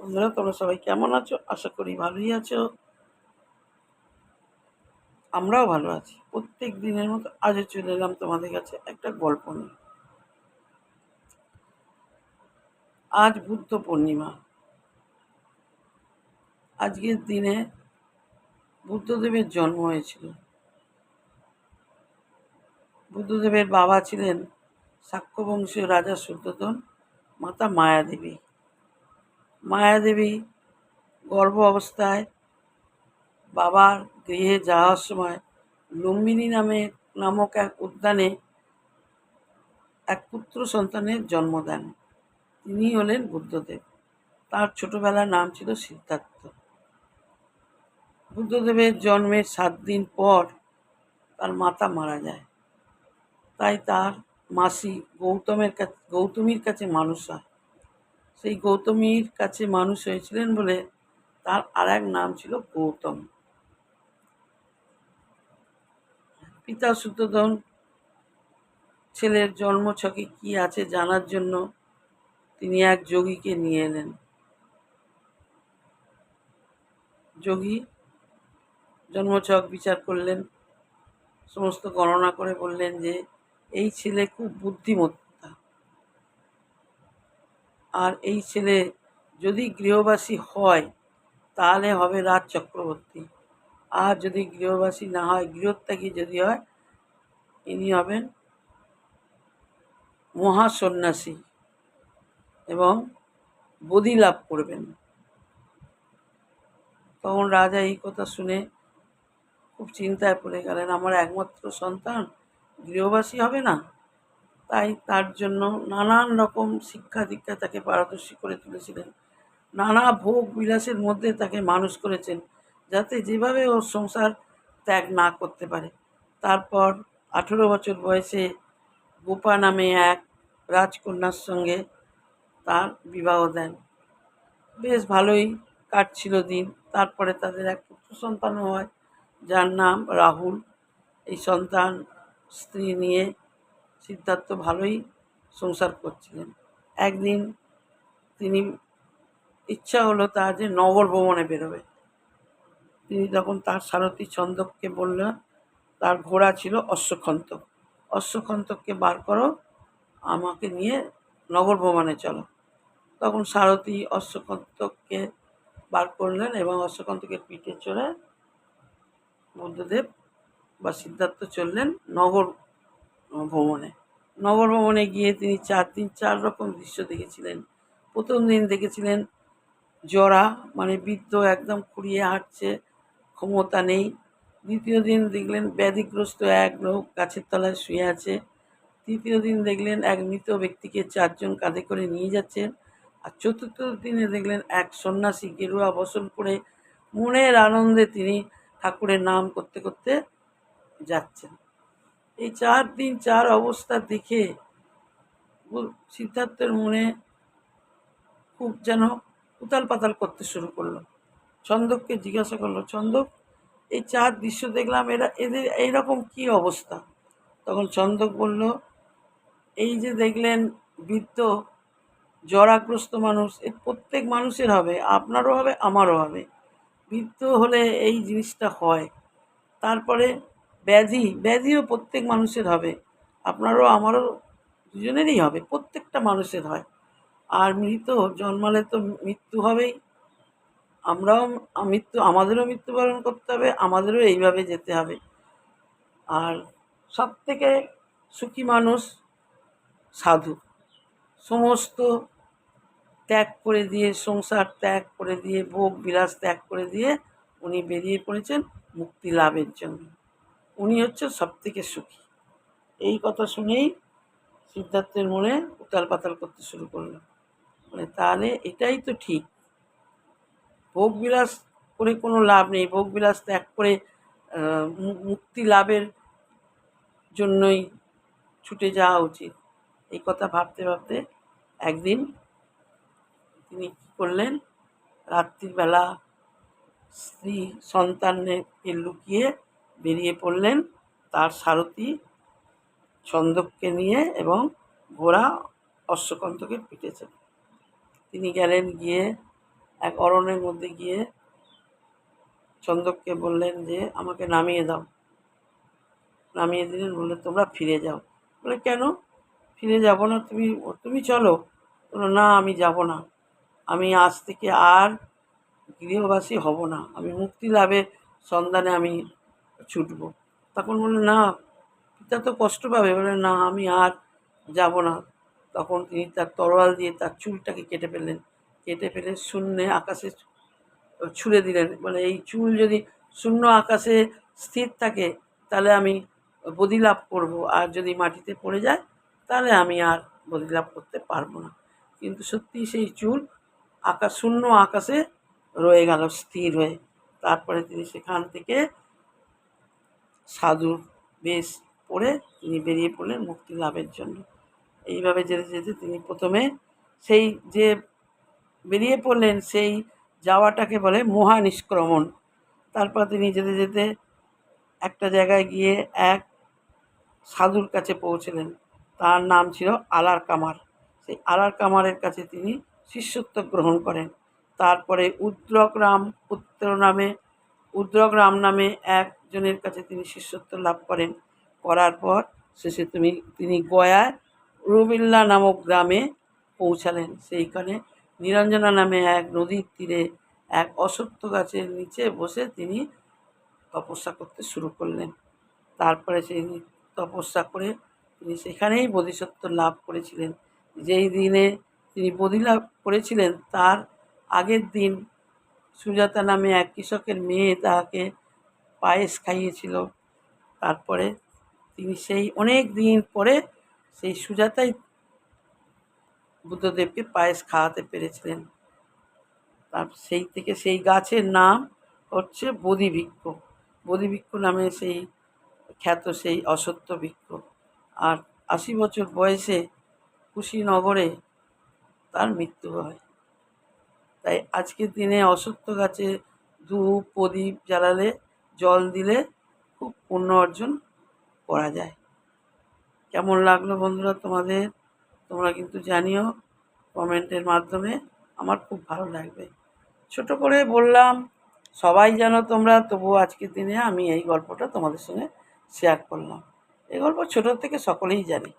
বন্ধুরা, তোমরা সবাই কেমন আছো? আশা করি ভালোই আছো। আমরাও ভালো আছি। প্রত্যেক দিনের মতো আজও চলে এলাম তোমাদের কাছে একটা গল্প নিয়ে। আজ বুদ্ধ পূর্ণিমা। আজকের দিনে বুদ্ধদেবের জন্ম হয়েছিল। বুদ্ধদেবের বাবা ছিলেন সাক্ষ্যবংশীয় রাজা শুদ্ধোধন মাতা মায়াদেবী। মায়াদেবী গর্ভ অবস্থায় বাবার গৃহে যাওয়ার সময় লুম্বিনী নামে নামক এক উদ্যানে এক পুত্র সন্তানের জন্ম দেন। তিনি হলেন বুদ্ধদেব। তার ছোটবেলার নাম ছিল সিদ্ধার্থ। বুদ্ধদেবের জন্মের সাত দিন পর তার মাতা মারা যায়। তাই তার মাসি গৌতমের কাছে গৌতমীর কাছে মানুষ হয়। সেই গৌতমীর কাছে মানুষ হয়েছিলেন বলে তার আর এক নাম ছিল গৌতম। পিতা সুতোদন ছেলের জন্মছকে কি আছে জানার জন্য তিনি এক যোগীকে নিয়ে এলেন। যোগী জন্মছক বিচার করলেন, সমস্ত গণনা করে বললেন যে, এই ছেলে খুব বুদ্ধিমত্তা। আর এই ছেলে যদি গৃহবাসী হয়, তাহলে হবে রাজ চক্রবর্তী। আর যদি গৃহবাসী না হয়, গৃহত্যাগী যদি হয়, ইনি হবেন মহাসন্ন্যাসী এবং বোধি লাভ করবেন। তখন রাজা এই কথা শুনে খুব চিন্তায় পড়ে গেলেন, আমার একমাত্র সন্তান গৃহবাসী হবে না? তাই তার জন্য নানান রকম শিক্ষা দীক্ষা তাকে পারদর্শী করে তুলেছিলেন। নানা ভোগ বিলাসের মধ্যে তাকে মানুষ করেছেন যাতে যেভাবে ওর সংসার ত্যাগ না করতে পারে। তারপর আঠেরো বছর বয়সে গোপা নামে এক রাজকন্যার সঙ্গে তার বিবাহ দেন। বেশ ভালোই কাটছিল দিন। তারপরে তাদের এক পুত্র সন্তানও হয়, যার নাম রাহুল। এই সন্তান স্ত্রী নিয়ে সিদ্ধার্থ ভালোই সংসার করছিলেন। একদিন তিনি ইচ্ছা হলো তার যে নগর ভ্রমণে বেরোবে। তিনি তখন তার সারথী ছন্দককে বললেন, তার ঘোড়া ছিল অশ্বক্ষন্তক অশ্বক্ষন্তককে বার করো, আমাকে নিয়ে নগর ভ্রমণে চলো। তখন সারথী অশ্বক্ষন্তককে বার করলেন এবং অশ্বক্ষন্তকের পিঠে চড়ে বুদ্ধদেব বা সিদ্ধার্থ চললেন নগর ভ্রমণে নগর ভ্রমণে গিয়ে তিনি চার দিন চার রকম দৃশ্য দেখেছিলেন। প্রথম দিন দেখেছিলেন জরা মানে বৃদ্ধ একদম খুঁড়িয়ে হাঁটছে, ক্ষমতা নেই। দ্বিতীয় দিন দেখলেন ব্যাধিগ্রস্ত এক লোক গাছের তলায় শুয়ে আছে। তৃতীয় দিন দেখলেন এক মৃত ব্যক্তিকে চারজন কাঁধে করে নিয়ে যাচ্ছেন। আর চতুর্থ দিনে দেখলেন এক সন্ন্যাসী গেরুয়া বসন করে মনের আনন্দে তিনি ঠাকুরের নাম করতে করতে যাচ্ছেন। এই চার দিন, চার অবস্থা দেখে সিদ্ধার্থের মনে খুব যেন উতাল পাতাল করতে শুরু করল। ছন্দককে জিজ্ঞাসা করল ছন্দক এই চার দৃশ্য দেখলাম, এরা, এদের এইরকম কি অবস্থা? তখন ছন্দক বলল, এই যে দেখলেন বৃদ্ধ, জরাগ্রস্ত মানুষ, এ প্রত্যেক মানুষের হবে, আপনারও হবে, আমারও হবে। বৃদ্ধ হলে এই জিনিসটা হয়। তারপরে ব্যাধি, ব্যাধিও প্রত্যেক মানুষের হবে। আপনারও, আমারও দুজনেরই হবে, প্রত্যেকটা মানুষের হয়। আর মৃত জন্মালে তো মৃত্যু হবেই। আমরাও মৃত্যু, আমাদেরও মৃত্যুবরণ করতে হবে, আমাদেরও এইভাবে যেতে হবে। আর সব থেকে সুখী মানুষ সাধু। সমস্ত ত্যাগ করে দিয়ে, সংসার ত্যাগ করে দিয়ে, ভোগ বিলাস ত্যাগ করে দিয়ে উনি বেরিয়ে পড়েছেন মুক্তি লাভের জন্য। উনি হচ্ছে সব থেকে সুখী। এই কথা শুনেই সিদ্ধার্থের মনে উতাল পাতাল করতে শুরু করল। মানে তাহলে এটাই তো ঠিক। ভোগবিলাস করে কোনো লাভ নেই। ভোগবিলাস ত্যাগ করে মুক্তি লাভের জন্যই ছুটে যাওয়া উচিত। এই কথা ভাবতে ভাবতে একদিন তিনি কী করলেন? রাত্রিবেলা স্ত্রী সন্তানকে লুকিয়ে বেরিয়ে পড়লেন তার সারথি ছন্দককে নিয়ে এবং ঘোড়া অশ্বকন্তকে পিটেছেন। তিনি গেলেন গিয়ে এক অরণ্যের মধ্যে গিয়ে ছন্দককে বললেন যে, আমাকে নামিয়ে দাও। নামিয়ে দিলেন বললে তোমরা ফিরে যাও। বলে, কেন? ফিরে যাব না তুমি তুমি চলো। বলল না, আমি যাব না। আমি আজ থেকে আর গৃহবাসী হব না। আমি মুক্তি লাভের সন্ধানে আমি ছুটবো। তখন বলল, না, পিতা তো কষ্ট পাবে। বলে, না, আমি আর যাব না। তখন তিনি তার তরোয়াল দিয়ে তার চুলটাকে কেটে ফেললেন। কেটে ফেলে শূন্যে আকাশে ছুঁড়ে দিলেন। মানে এই চুল যদি শূন্য আকাশে স্থির থাকে, তাহলে আমি বদি লাভ করব। আর যদি মাটিতে পড়ে যায়, তাহলে আমি আর বদি লাভ করতে পারব না। কিন্তু সত্যি সেই চুল আকাশ শূন্য আকাশে রয়ে গেল, স্থির হয়ে। তারপরে তিনি সেখান থেকে সাধুর বেশ পরে তিনি বেরিয়ে পড়লেন মুক্তি লাভের জন্য। এইভাবে যেতে যেতে তিনি প্রথমে সেই যে বেরিয়ে পড়লেন, সেই যাওয়াটাকে বলে মহানিষ্ক্রমণ তারপর তিনি যেতে যেতে একটা জায়গায় গিয়ে এক সাধুর কাছে পৌঁছলেন। তার নাম ছিল আলার কামার সেই আলার কামারের কাছে তিনি শিষ্যত্ব গ্রহণ করেন। তারপরে উদ্রক রাম পুত্র নামে উদ্রক রাম নামে একজনের কাছে তিনি শিষ্যত্ব লাভ করেন। করার পর শেষে তুমি, তিনি গয়ায় রুবিল্লা নামক গ্রামে পৌঁছালেন। সেইখানে নিরঞ্জনা নামে এক নদীর তীরে এক অসত্য গাছের নিচে বসে তিনি তপস্যা করতে শুরু করলেন। তারপরে সেই তপস্যা করে তিনি সেখানেই বোধিসত্ত্ব লাভ করেছিলেন। যেই দিনে তিনি বোধি লাভ করেছিলেন, তার আগের দিন সুজাতা নামে এক কৃষকের মেয়ে তাকে পায়েস খাইয়েছিল। তারপরে তিনি সেই অনেক দিন পরে সেই সুজাতাই বুদ্ধদেবকে পায়েস খাওয়াতে পেরেছিলেন। তার সেই থেকে সেই গাছের নাম হচ্ছে বোধিবৃক্ষ বোধিবৃক্ষ নামে সেই খ্যাত সেই অসত্য বৃক্ষ আর আশি বছর বয়সে কুশীনগরে তার মৃত্যু হয়। তাই আজকের দিনে অসত্য গাছে ধূপ, প্রদীপ জ্বালালে জল দিলে খুব পুণ্য অর্জন করা যায়। কেমন লাগল বন্ধুরা তোমাদের? তোমরা কিন্তু জানিও কমেন্টের মাধ্যমে আমার খুব ভালো লাগবে। ছোট করে বললাম, সবাই জানো তোমরা, তবুও আজকের দিনে আমি এই গল্পটা তোমাদের সঙ্গে শেয়ার করলাম। এই গল্প ছোটোর থেকে সকলেই জানে।